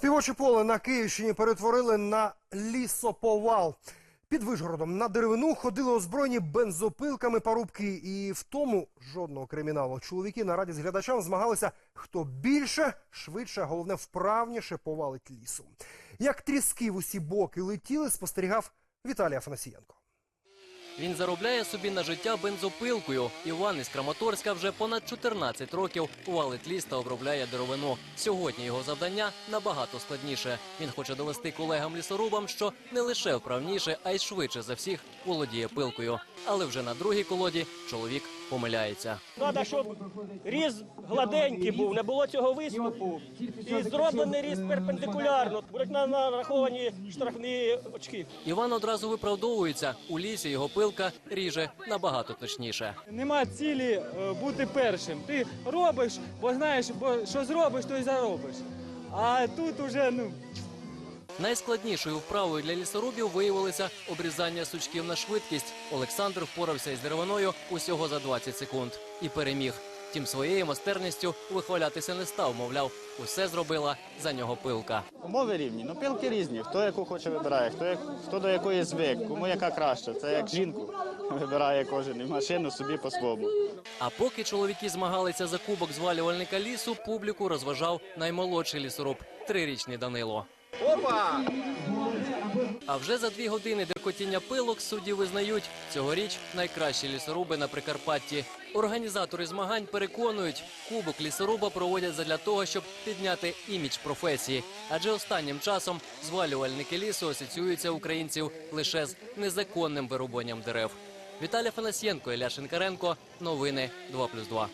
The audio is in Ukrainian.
Співоче поле на Київщині перетворили на лісоповал. Під Вишгородом на деревину ходили озброєні бензопилками парубки. І в тому жодного криміналу. Чоловіки на раді з глядачам змагалися, хто більше, швидше, головне вправніше повалить лісу. Як тріски в усі боки летіли, спостерігав Віталій Афанасієнко. Він заробляє собі на життя бензопилкою. Іван із Краматорська вже понад 14 років валить ліс та обробляє деревину. Сьогодні його завдання набагато складніше. Він хоче довести колегам-лісорубам, що не лише вправніше, а й швидше за всіх володіє пилкою. Але вже на другій колоді чоловік помиляється. Треба, щоб різ гладенький був, не було цього виступу. І зроблений різ перпендикулярно. Будуть на- нараховані штрафні очки. Іван одразу виправдовується. У лісі його пилка ріже набагато точніше. Нема цілі е, бути першим. Ти робиш, бо знаєш, бо що зробиш, то й заробиш. А тут уже ну Найскладнішою вправою для лісорубів виявилося обрізання сучків на швидкість. Олександр впорався із деревиною усього за 20 секунд і переміг. Втім, своєю майстерністю вихвалятися не став. Мовляв, усе зробила за нього пилка. Умови рівні, ну пилки різні. Хто яку хоче вибирає, хто, як, хто до якої звик, кому яка краща. Це як жінку вибирає кожен і машину собі по-своєму. А поки чоловіки змагалися за кубок звалювальника лісу, публіку розважав наймолодший лісоруб трирічний Данило. А вже за дві години деркотіння пилок судді визнають цьогоріч найкращі лісоруби на Прикарпатті. Організатори змагань переконують, кубок лісоруба проводять задля того, щоб підняти імідж професії. Адже останнім часом звалювальники лісу асоціюються українців лише з незаконним вирубанням дерев. Віталій Фанасьєнко, Ілля Шинкаренко. Новини 2+,2.